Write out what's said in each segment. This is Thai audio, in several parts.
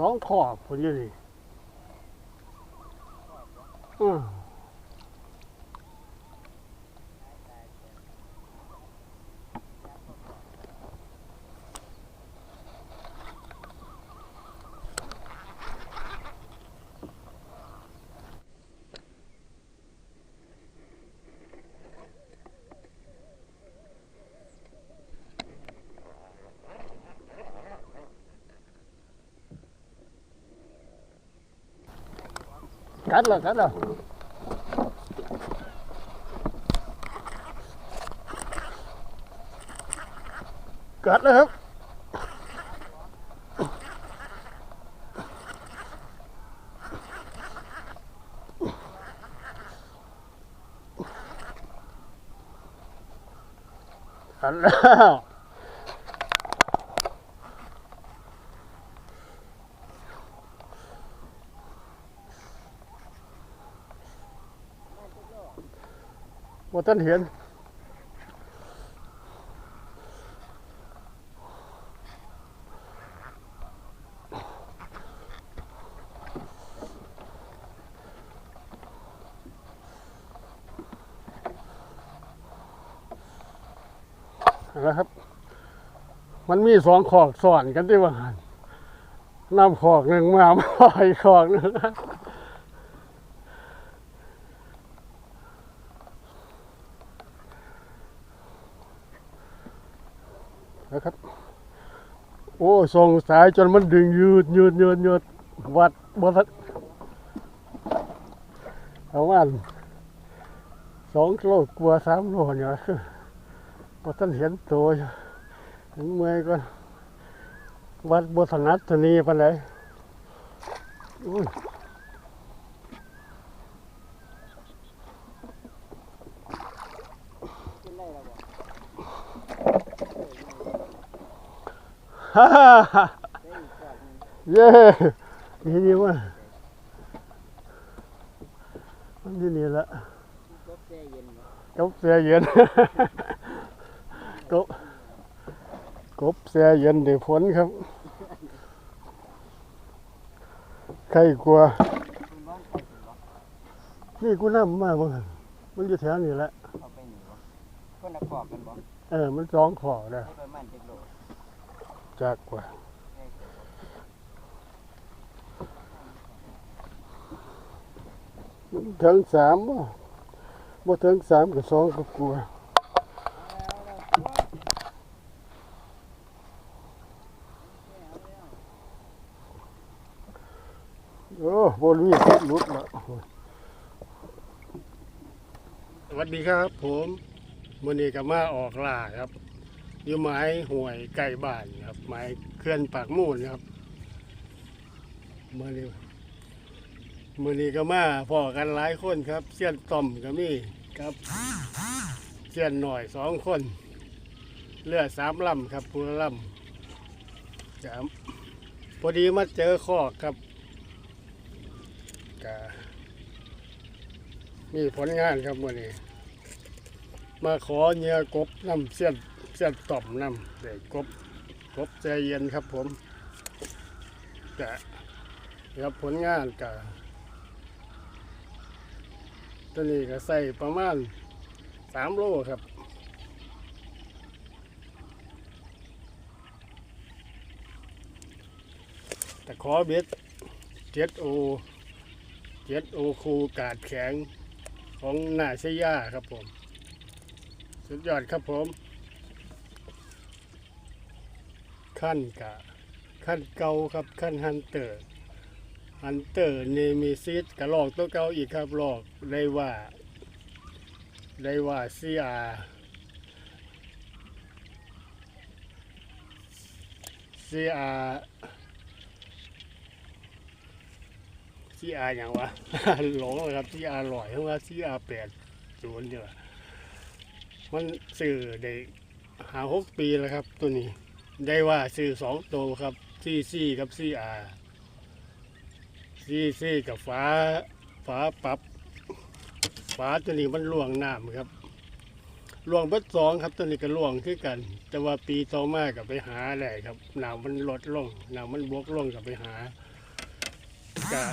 สองขอบคนอยู่นี่อืม กัดแล้วกัดแล้วกัดแล้วครั บกัดแล้วว่ท่านเห็นนะครับ มันมีสองขอกซ้อนกันที่ว่าน้ำขอกหนึ่งมามาอีกขอกหนึ่งนะ นะครับ โอ้ส่งสายจนมันดึงยืดยืดยืดยืดวัดบทันประมาณสองโลกว่าสามโลเนี่ยคือพอท่านเห็นตัวถึงเมื่อยก็วัดบถนัดทนีปานไหน ฮ่าฮ่าฮ่าเย้นี่นี่ว่ามันที่นี่ละก็แช่เย็นบ่กบเสียเย็นกบกบเสียเย็นเดี๋ยวฝนครับ ใครกลัวคุณบ้านไปถึงบ่นี่กูน้ำมากมั้งหั่นมันอยู่แถวนี้แหละ เอาไปหนีบ่คนละกอกกันบ่เออ มันสองขอนะให้ประมาณ10โล จากกว่า ถึงสามบ่บ่ถึงสามกับสองก็กลัวโอ้บนมีสิลุดละสวัสดีครับผมมื่อนี้ก็มาออกล่าครับ อยู่ไม้ห่วยไก่บ้านครับ ไม้เคลื่อนปากมูลครับมื่อนี้มื่อนี้ก็มาพ่อกันหลายคนครับเสี้ยนต่อมก็มีครับเสี้ยนหน่อยสองคนเรือสามลำครับพูละลำจะพอดีมาเจอคอกครับก็มีผลงานครับวันนี้ มาขอเหงื่อกบน้ำเสี้ยน สียนต่อมน้ำเด็กกบกบใจเย็นครับผมกะครับผลงานกะตัวนี้ก็ใส่ประมาณสามโลครับแต่ขอเบ็ดเจ็ดโอเจ็ดโอคูกาดแข็งของนาชยาครับผม สุดยอดครับผม ขั้นกะขั้นเก่าครับขั้นฮันเตอร์ฮันเตอร์เนมิซิสกระลอกตัวเก่าอีกครับลอกได้ว่าได้ว่าซีอาซีอาซีอาอย่างวะหลงเลยครับซีอาลอยเพราะว่าซีอาแปดศูนย์เนี่ยมันสื่อได้หาหกปีแล้วครับตัวนี้ ได้ว่าสื่อสองตัวครับซีซีกับซีอาซีซีกับฝาฝาปรับฝาตัวนี้มันล่วงน้ำครับล่วงเบิดสองครับตัวนี้ก็ล่วงคือกัน แต่ว่าปีต่อมากับไปหาได้ครับน้ำมันลดลงน้ำมันบวกลงกับไปหากะ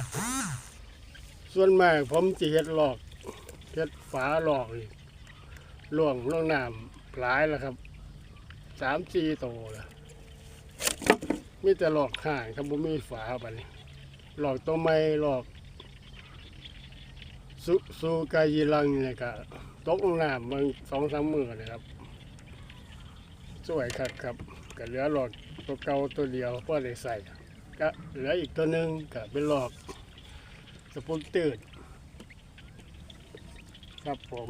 ส่วนมากผมจะเฮ็ดหลอกเฮ็ดฝาหลอกล่วงล่วงน้ำหลายแล้วครับสามสี่โตแล้ว มีแต่หลอกห่างครับบ่มีฝาบัดนี้ หลอกตัวไม่หลอกสุสูกายีรังเนี่ยก็ตกลงน้ำมันสองสามมือนะครับ สวยครับครับก็เหลือหลอดตัวเก่าตัวเดียวพอได้ใส่ก็เหลืออีกตัวหนึ่งก็เป็นหลอดสปุนตืดครับผม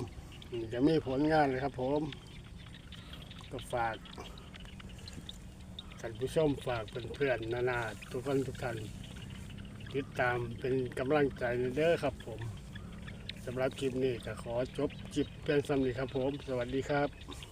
จะมีผลงานเลยครับผม ก็ฝากานผู้ชมฝากเพื่อนๆนานาทุกคนทุกท่านติดตามเป็นกำลังใจเด้อครับผมสำหรับคลิปนี้ก็ขอจบจิบเพียงสำนีครับผม สวัสดีครับ